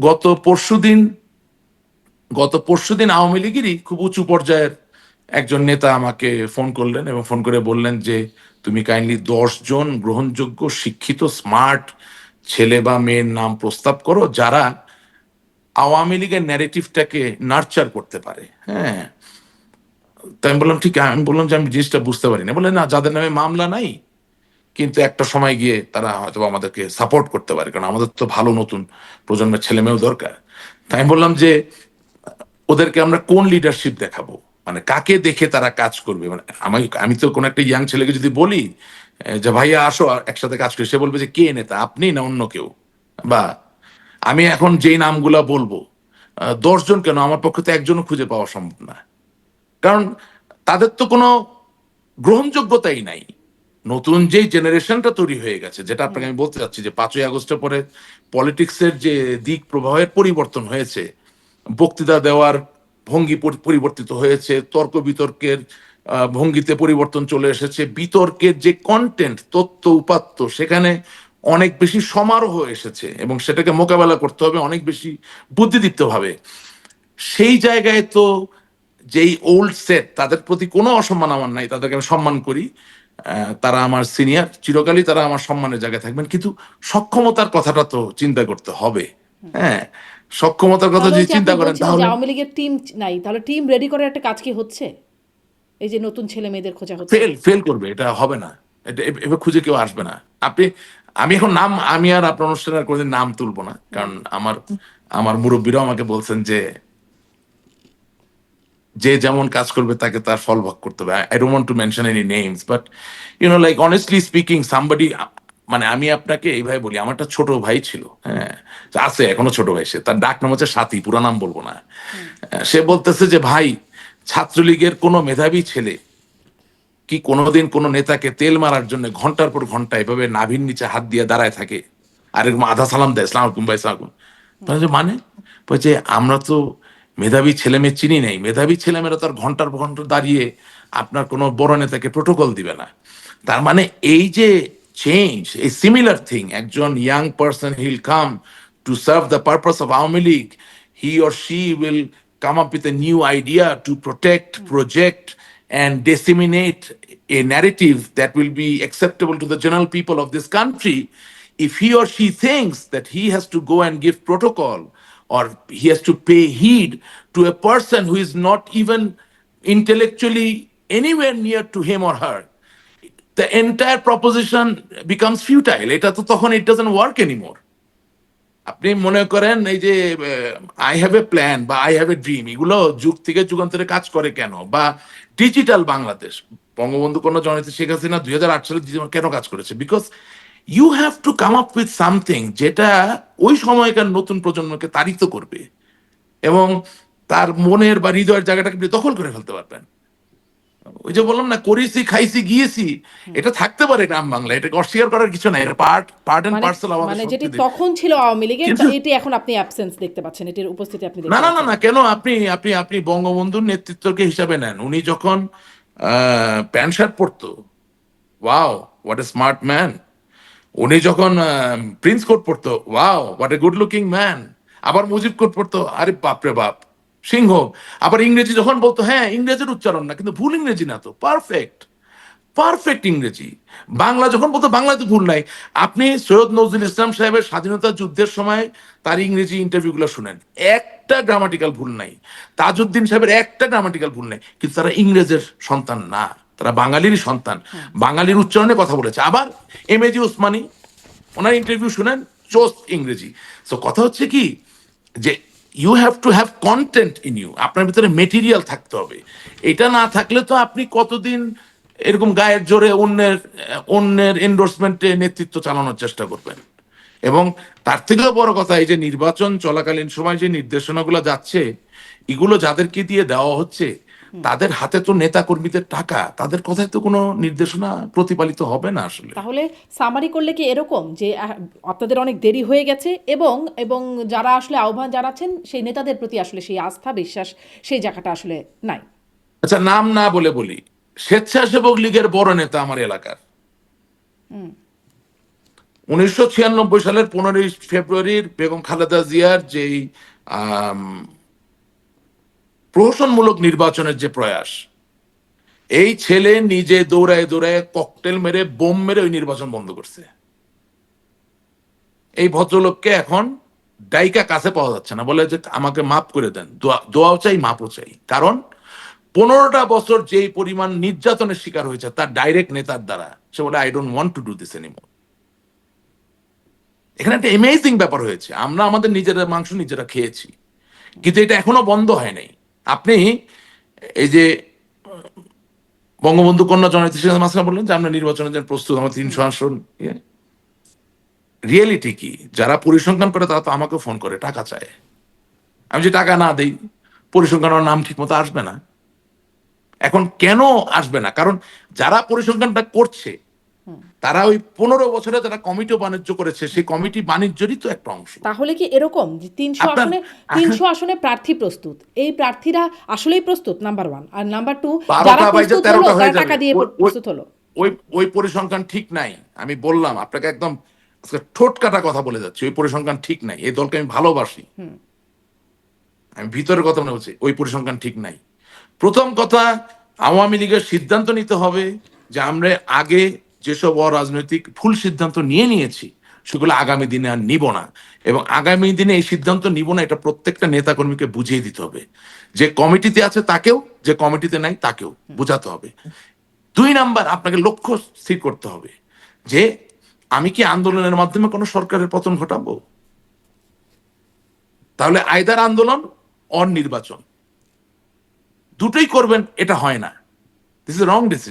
গত পরশুদিন গত পরশুদিন আওয়ামী লীগেরই খুব উঁচু পর্যায়ের একজন নেতা আমাকে ফোন করলেন এবং ফোন করে বললেন যে, তুমি কাইন্ডলি জন গ্রহণযোগ্য, শিক্ষিত স্মার্ট ছেলে বা মেয়ের নাম প্রস্তাব করো, যারা আওয়ামী লীগের ন্যারেটিভটাকে নার্চার করতে পারে হ্যাঁ তাই আমি বললাম, ঠিক। আমি বললাম যে, আমি জিনিসটা বুঝতে পারি না বলে না, যাদের নামে মামলা নাই কিন্তু একটা সময় গিয়ে তারা হয়তো আমাদেরকে সাপোর্ট করতে পারে, কারণ আমাদের তো ভালো নতুন প্রজন্মের ছেলে মেয়েও দরকার। তাই আমি বললাম যে, ওদেরকে আমরা কোন লিডারশিপ দেখাবো? মানে কাকে দেখে তারা কাজ করবে? মানে আমি আমি তো কোনো একটা ইয়াং ছেলেকে যদি বলি যে ভাইয়া, আসো একসাথে কাজ করি সে বলবে যে, কে নেতা? আপনি না অন্য কেউ? বা, আমি এখন যেই নামগুলা বলব দশজন কেন? আমার পক্ষে তো একজনও খুঁজে পাওয়া সম্ভব না। কারণ তাদের তো কোনো গ্রহণযোগ্যতাই নাই। নতুন যে জেনারেশনটা তৈরি হয়ে গেছে, যেটা আপনাকে আমি বলতে চাচ্ছি যে পাঁচই আগস্টের পরে পলিটিক্সের যে দিক প্রবাহের পরিবর্তন হয়েছে, বক্তৃতা দেওয়ার ভঙ্গি পরিবর্তিত হয়েছে, তর্ক বিতর্কের ভঙ্গিতে পরিবর্তন চলে এসেছে, বিতর্কের যে কন্টেন্ট তথ্য, উপাত্ত, সেখানে অনেক বেশি সমারোহ এসেছে এবং সেটাকে মোকাবেলা করতে হবে অনেক বেশি বুদ্ধিদীপ্ত ভাবে সেই জায়গায় তো যেই ওল্ড সেট তাদের প্রতি কোনো অসম্মান আমার নাই, তাদেরকে আমি সম্মান করি। তারা আমার সিনিয়র চিরকালই তারা আমার সম্মানের জায়গায় থাকবেন। কিন্তু সক্ষমতার কথাটা তো চিন্তা করতে হবে। হ্যাঁ সক্ষমতার কথা যদি চিন্তা করেন তাহলে আওয়ামী লীগের টিম নাই। তাহলে টিম রেডি করার একটা কাজ কি হচ্ছে? এই যে নতুন ছেলে মেয়েদের খোঁজা হচ্ছে। ফেল ফেল করবে এটা হবে না। এটা এভাবে খুঁজে কেউ আসবে না। আপনি আমি এখন নাম আমি আর আপনার অনুষ্ঠানে আর কোনোদিন নাম তুলবো না। কারণ আমার আমার মুরব্বীরাও আমাকে বলছেন যে যে যেমন কাজ করবে তাকে তার ফল ভোগ করতে হবে। I don't want to mention any names but you know like honestly speaking somebody মানে আমি আপনাকে এইভাবে বলি আমার একটা ছোট ভাই ছিল হ্যাঁ আছে এখনও ছোট ভাই সে তার ডাক নাম হচ্ছে সাথী পুরো নাম বলব না। সে বলতেছে যে ভাই ছাত্রলীগের কোনো মেধাবী ছেলে কি কোনোদিন কোনো নেতাকে তেল মারার জন্য ঘণ্টার পর ঘণ্টা এভাবে নাভির নিচে হাত দিয়ে দাঁড়ায় থাকে? আর এরকম আধা সালাম দেয় ইসলাম আলাইকুম ভাই যে মানে? বলছে আমরা তো মেধাবী ছেলে মেয়ে চিনি নেই মেধাবী ছেলেমেয়েরা তো আর ঘণ্টার ঘণ্টা দাঁড়িয়ে আপনার কোনো বড় নেতাকে প্রোটোকল দিবে না তার মানে এই যে চেঞ্জ এই সিমিলার থিং একজন young person he'll come to serve the purpose of Awami League he or she will come up with a new idea to protect, project, and disseminate a narrative that will be acceptable to the general people of this country. If he or she thinks that he has to go and give protocol or he has to pay heed to a person who is not even intellectually anywhere near to him or her, the entire proposition becomes futile. এটা তো তখন it doesn't work anymore. আপনি মনে করেন এই যে I have a plan বা I have a dream এগুলো যুগ থেকে যুগান্তরে কাজ করে কেন বা ডিজিটাল বাংলাদেশ বঙ্গবন্ধু কোনো জননেত্রী শেখ হাসিনা দুই হাজার আট সালে কেন কাজ করেছে because you have to come up with something যেটা ওই সময়কার নতুন প্রজন্মকে তাড়িত করবে এবং তার মনের বা হৃদয়ের জায়গাটাকে আপনি দখল করে ফেলতে পারবেন। ওই যে বললাম না করেছি খাইছি গিয়েছি এটা থাকতে পারে গ্রাম বাংলা এটাকে অস্বীকার করার কিছু নাই এটা পার্ট পার্ট এন্ড পার্সেল আমাদের মানে যেটি তখন ছিল আওয়ামী লীগের এটি এখন আপনি অ্যাবসেন্স দেখতে পাচ্ছেন এটির উপস্থিতি আপনি না না না না কেন আপনি আপনি আপনি বঙ্গবন্ধুর নেতৃত্বকে হিসাবে নেন? উনি যখন প্যান্ট শার্ট পরতো wow what a smart man উনি যখন প্রিন্স কোট পড়তো wow what a good looking man আবার মুজিব কোট পড়তো আরে বাপরে বাপ, সিংহ। আবার ইংরেজি যখন বলতো হ্যাঁ ইংরেজির উচ্চারণ না, কিন্তু ভুল ইংরেজি না তো পারফেক্ট পারফেক্ট ইংরেজি। বাংলা যখন বলতো, বাংলায় তো ভুল নাই। আপনি সৈয়দ নজরুল ইসলাম সাহেবের স্বাধীনতা যুদ্ধের সময় তার ইংরেজি ইন্টারভিউগুলো শুনেন। একটা গ্রামাটিক্যাল ভুল নাই। তাজউদ্দিন সাহেবের একটা গ্রামাটিক্যাল ভুল নাই, কিন্তু তারা ইংরেজের সন্তান না। তারা বাঙালিরই সন্তান। বাঙালির উচ্চারণে কথা বলেছে। আবার এম এজি উসমানি ওনার ইন্টারভিউ শুনেন চোস্ট ইংরেজি। সো কথা হচ্ছে কি যে you have to have content in you আপনার ভিতরে মেটেরিয়াল থাকতে হবে। এটা না থাকলে তো আপনি কতদিন এরকম গায়ের জোরে অন্যের অন্যের এন্ডোর্সমেন্টে নেতৃত্ব চালানোর চেষ্টা করবেন। এবং তার থেকেও বড় কথা এই যে নির্বাচন চলাকালীন সময় যে নির্দেশনাগুলো যাচ্ছে এগুলো যাদেরকে দিয়ে দেওয়া হচ্ছে তাদের হাতে তো নেতা কর্মীদের টাকা তাদের কথায় তো কোনো নির্দেশনা প্রতিপালিত হবে না আসলে। তাহলে সামারি করলে কি এরকম যে আপনাদের অনেক দেরি হয়ে গেছে এবং এবং যারা আসলে আহ্বান জানাচ্ছেন সেই নেতাদের প্রতি আসলে সেই আস্থা বিশ্বাস সেই জায়গাটা আসলে নাই। আচ্ছা নাম না বলে বলি। স্বেচ্ছাসেবক লীগের বড় নেতা আমার এলাকার। উনিশশো ছিয়ানব্বই সালের পনেরোই ফেব্রুয়ারির বেগম খালেদা জিয়ার যেই প্রহসনমূলক নির্বাচনের যে প্রয়াস, এই ছেলে নিজে দৌড়ায় দৌড়ায় ককটেল মেরে, বোম মেরে ওই নির্বাচন বন্ধ করছে। এই ভদ্রলোককে এখন ডাইকা কাছে পাওয়া যাচ্ছে না, বলে যে আমাকে মাফ করে দেন, দোয়া- দোয়াও চাই মাপও চাই। কারণ পনেরোটা বছর যেই পরিমাণ নির্যাতনের শিকার হয়েছে, তার ডাইরেক্ট নেতার দ্বারা, সে বলে I don't want to do this anymore এখানে একটা এমেজিং ব্যাপার হয়েছে। আমরা আমাদের নিজেরা মাংস নিজেরা খেয়েছি, কিন্তু এটা এখনও বন্ধ হয় নাই। আপনি এই যে বঙ্গবন্ধু কন্যা জননেত্রী শেখ হাসিনা বললেন যে, আমরা নির্বাচনের জন্য প্রস্তুত, আমার তিনশো আসন রিয়েলিটি কি? যারা পরিসংখ্যান করে তারা তো আমাকে ফোন করে, টাকা চায়। আমি যে টাকা না দেই, পরিসংখ্যান আমার নাম ঠিক মতো আসবে না। এখন কেন আসবে না? কারণ যারা পরিসংখ্যানটা করছে তারা ওই পনেরো বছরে যারা কমিটি বাণিজ্য করেছে সেই কমিটি বাণিজ্যেরই তো একটা অংশ। তাহলে কি এরকম যে তিনশো আসনে তিনশো আসনে প্রার্থী প্রস্তুত? এই প্রার্থীরা আসলেই প্রস্তুত নাম্বার ওয়ান আর নাম্বার টু যারা প্রস্তুত হলো তারা টাকা দিয়ে প্রস্তুত হলো। ওই ওই পরিসংখ্যান ঠিক নাই আমি বললাম আপনাকে একদম ঠোঁট কাটা কথা বলে যাচ্ছি ওই পরিসংখ্যান ঠিক নাই এই দলকে আমি ভালোবাসি। আমি ভিতরের কথা মনে বলছি ওই পরিসংখ্যান ঠিক নাই। প্রথম কথা আওয়ামী লীগের সিদ্ধান্ত নিতে হবে যে আমরা আগে যেসব অরাজনৈতিক ভুল সিদ্ধান্ত নিয়ে নিয়েছি, সেগুলো আগামী দিনে আর নিব না। এবং আগামী দিনে এই সিদ্ধান্ত নিব না, এটা প্রত্যেকটা নেতাকর্মীকে বুঝিয়ে দিতে হবে। যে কমিটিতে আছে তাকেও, যে কমিটিতে নাই তাকেও বোঝাতে হবে। দুই নাম্বার, আপনাকে লক্ষ্য স্থির করতে হবে যে আমি কি আন্দোলনের মাধ্যমে কোনো সরকারের পতন ঘটাবো? তাহলে আয়দার আন্দোলন, অনির্বাচন। দুটোই করবেন, এটা হয় না। This is wrong decision